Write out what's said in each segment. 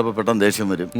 അപ്പൊ പെട്ടെന്ന് ദേഷ്യം വരും.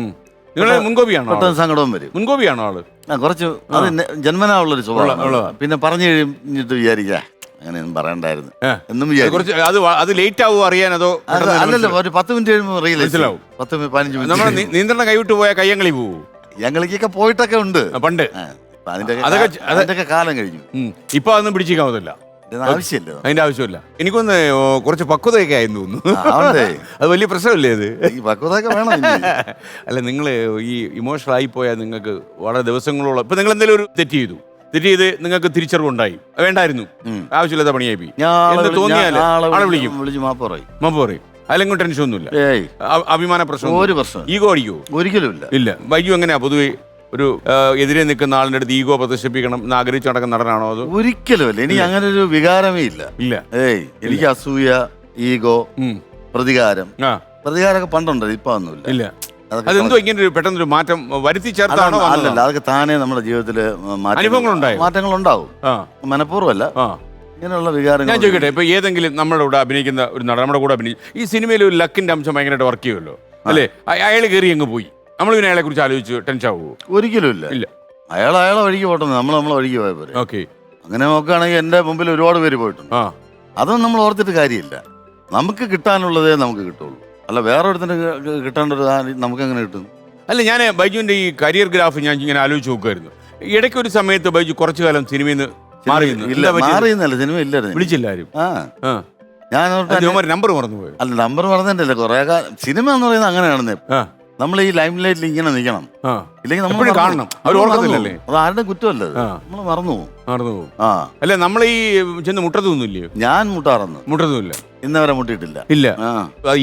മുൻകോപിയാണോ? പെട്ടെന്ന് സങ്കടവും വരും. മുൻകോപിയാണോ ആൾ? ആ കുറച്ച് അത് നെ- ജന്മനാ ഉള്ളൊരു സ്വഭാവം പിന്നെ പറഞ്ഞു കഴിഞ്ഞിട്ട് വിചാരിക്കാ അങ്ങനെയൊന്നും പറയണ്ടായിരുന്നു. ഏ. എന്നും അത് വിചാരിക്കും. കുറച്ച് അത് വ- അത് ലേറ്റ് ആവുമോ അറിയാൻ അതോ അത് പെട്ടെന്ന് അല്ലല്ലോ മനസ്സിലാവും? ഒരു പത്ത് മിനിറ്റ് കഴിയുമ്പോൾ റിയലൈസ് മനസ്സിലാവും. പത്ത് മിനിറ്റ് പതിനഞ്ച് നമ്മൾ മിനിറ്റ് നിയന്ത്രണം കൈവിട്ട് പോയ കയ്യങ്ങളി പോവൂ? ഞങ്ങളിക്കൊക്കെ പോയിട്ടൊക്കെ ഉണ്ട്. ആ, പണ്ട്. ആ, അതിന്റെ അതൊക്കെ കാ- അത് അതിന്റെയൊക്കെ കാലം കഴിഞ്ഞു. ഉം. ഇപ്പൊ അതൊന്നും പിടിച്ചിരിക്കാവുന്നില്ല ആവശ്യമില്ല അതിന്റെ ആവശ്യമില്ല. എനിക്കൊന്ന് ഓ, കുറച്ച് പക്വതയൊക്കെ ആയെന്ന് തോന്നുന്നു. ആ. അത്. വലിയ പ്രശ്നമല്ലേ അത് ഈ പക്വതയൊക്കെ വേണം ഇനി. അല്ല നിങ്ങൾ ഈ ഇമോഷണൽ ആയി പോയാൽ നിങ്ങൾക്ക് വളരെ ദിവസങ്ങളോളം ഇപ്പൊ നിങ്ങൾ എന്തെങ്കിലും ഒരു തെറ്റ് ചെയ്തു. തെറ്റ് ചെയ്ത് നിങ്ങൾക്ക് തിരിച്ചറിവുണ്ടായി. വേണ്ടായിരുന്നു. ഉം. ആവശ്യമില്ലാത്ത പണിയായി പോയി. ഞാൻ ആളെ എന്ന് വിളി- തോന്നിയാൽ ആളെ ആളെ വിളിക്കും വിളിക്കും. വിളിച്ച് മാപ്പ് പറയും. മമ്പ് പറയും. അതിലെങ്കിലും ടെൻഷൻ ഒന്നുമില്ല. ഏയ്. അ- അഭിമാന പ്രശ്നം ഒരു പ്രശ്നം ഈഗോ അടിക്കോ ഒരിക്കലും ഇല്ല. ഇല്ല. വൈകു എങ്ങനെയാ പൊതുവെ ഒരു എതിരെ നിൽക്കുന്ന ആളിന്റെ അടുത്ത് ഈഗോ പ്രദർശിപ്പിക്കണം എന്ന് ആഗ്രഹിച്ചു നടക്കുന്ന നടനാണോ അത്? ഒരിക്കലും അല്ല. എനിക്ക് അങ്ങനെ ഒരു വികാരമേ ഇല്ല. ഇല്ല. ഏയ് എനിക്ക് അസൂയ ഈഗോ പ്രതികാരം. ആ. പ്രതികാരമൊക്കെ പണ്ടുണ്ട് ഇപ്പൊ ഒന്നുമില്ല ഇല്ല. അതൊക്കെ അതെന്തോ ഇങ്ങനെ ഒരു പെട്ടെന്നൊരു മാറ്റം വരുത്തി ചേർത്താണോ? അല്ലല്ല അതൊക്കെ താനേ നമ്മുടെ ജീവിതത്തിൽ അനുഭവങ്ങളുണ്ടായോ? മാറ്റങ്ങൾ ഉണ്ടാവും ആ. മനഃപൂർവമല്ല. ആ. ഇങ്ങനെയുള്ള വികാരങ്ങൾ ഞാൻ ചോദിക്കട്ടെ ഇപ്പൊ ഏതെങ്കിലും നമ്മുടെ കൂടെ അഭിനയിക്കുന്ന ഒരു നടൻ നമ്മുടെ കൂടെ അഭിനയിച്ചു ഈ സിനിമയിൽ ഒരു ലക്കിന്റെ അംശം ഭയങ്കരമായിട്ട് വർക്ക് ചെയ്യുമല്ലോ? അല്ലേ? അയാൾ കയറി അങ്ങ് പോയി. നമ്മൾ പിന്നെ അയാളെ കുറിച്ച് ആലോചിച്ച് ടെൻഷൻ ആവുമോ ഒരിക്കലും ഇല്ല. ഇല്ല. അയാൾ അയാളെ വഴിക്ക് പോട്ടെ നമ്മൾ നമ്മളെ വഴിക്ക് പോയ പോലെ ഓക്കെ. അങ്ങനെ നോക്കുകയാണെങ്കിൽ എന്റെ മുമ്പിൽ ഒരുപാട് പേര് പോയിട്ടുണ്ട്. ആ. അതൊന്നും നമ്മൾ ഓർത്തിട്ട് കാര്യമില്ല. നമുക്ക് കിട്ടാനുള്ളതേ നമുക്ക് കിട്ടുള്ളൂ. അല്ല വേറെ ഒരുത്തിന് കിട്ടേണ്ട ഒരു നമുക്ക് എങ്ങനെ കിട്ടും? അല്ല ഞാൻ ബൈജുവിന്റെ ഈ കരിയർ ഗ്രാഫ് ഞാൻ ഇങ്ങനെ ആലോചിച്ച് നോക്കുമായിരുന്നു ഇടയ്ക്ക് ഒരു സമയത്ത് ബൈജു കുറച്ചു കാലം സിനിമയിൽ നിന്ന് മാറി നിന്നു. ഇല്ല എന്താ പറ്റിയത്? മാറിയെന്നല്ല സിനിമ ഇല്ലായിരുന്നു. വിളിച്ചില്ല ആരും ആ. ആ. ഞാൻ ഓർത്ത് നമ്പർ മറന്നുപോയി? അല്ല നമ്പർ മറന്നിട്ടില്ല കുറെ കാലം സിനിമ എന്ന് പറയുന്നത് അങ്ങനെയാണെന്നേ. ആ. നമ്മൾ ഈ ലൈം ലൈറ്റിൽ ഇങ്ങനെ നിൽക്കണം. ഇല്ലെങ്കിൽ നമ്മൾ കാണണം. അവർ ഓർക്കത്തില്ലല്ലേ? അത് ആരുടെ കുറ്റമല്ല. നമ്മൾ മറന്നു പോകും. മറന്നു പോകും. ആ. അല്ല നമ്മൾ ഈ ചെന്ന് മുട്ടത്തൊന്നുമില്ലയോ? ഞാൻ മുട്ടാറന്ന്. മുട്ടത്തുമില്ല ഇന്നവരെ മുട്ടിയിട്ടില്ല. ഇല്ല.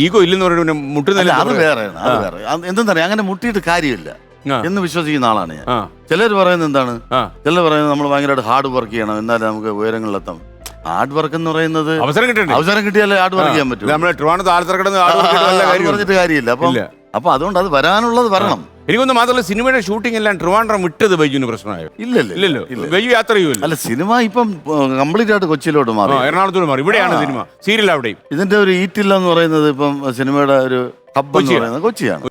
ഈഗോ ഇല്ലെന്ന് അല്ല മുട്ടുന്നില്ല അത് വേറെയാണ് അത് വേറെ എന്തെന്നറിയാം? അങ്ങനെ മുട്ടിയിട്ട് കാര്യമില്ല. എന്ന് വിശ്വസിക്കുന്ന ആളാണ് ഞാൻ. ചിലർ പറയുന്നത് എന്താണ്? ചിലർ പറയുന്നത് നമ്മൾ ഭയങ്കരമായിട്ട് ഹാർഡ് വർക്ക് ചെയ്യണം എന്നാലേ നമുക്ക് ഉയരങ്ങളിലെത്താം. ഹാർഡ് വർക്ക് എന്ന് പറയുന്നത് അവസരം കിട്ടിയാലേ ഹാർഡ് വർക്ക് ചെയ്യാൻ പറ്റും. നമ്മൾ ട്രിവാണത്ത് വർക്ക്? പറഞ്ഞിട്ട് കാര്യമില്ല. അപ്പം ഇല്ല. അപ്പൊ അതുകൊണ്ട് അത് വരാനുള്ളത് വരണം. എനിക്കൊന്ന് മാത്രമല്ല സിനിമയുടെ ഷൂട്ടിംഗ് എല്ലാം ട്രിവാൻഡ്രം വിട്ടത് ബൈജുവിന് പ്രശ്നമായോ? ഇല്ലല്ലോ. ഇല്ലല്ലോ ബൈജു യാത്ര ചെയ്യുമല്ലോ അല്ല സിനിമ ഇപ്പം കംപ്ലീറ്റ് ആയിട്ട് കൊച്ചിയിലോട്ട് മാറി. എറണാകുളത്തോട് മാറി. ഇവിടെയാണ് സിനിമ. സീരിയൽ അവിടെയും. ഇതിന്റെ ഒരു ഈറ്റില്ല എന്ന് പറയുന്നത് ഇപ്പം സിനിമയുടെ ഒരു ഹബ് എന്ന് പറയുന്നത് കൊച്ചിയാണ്.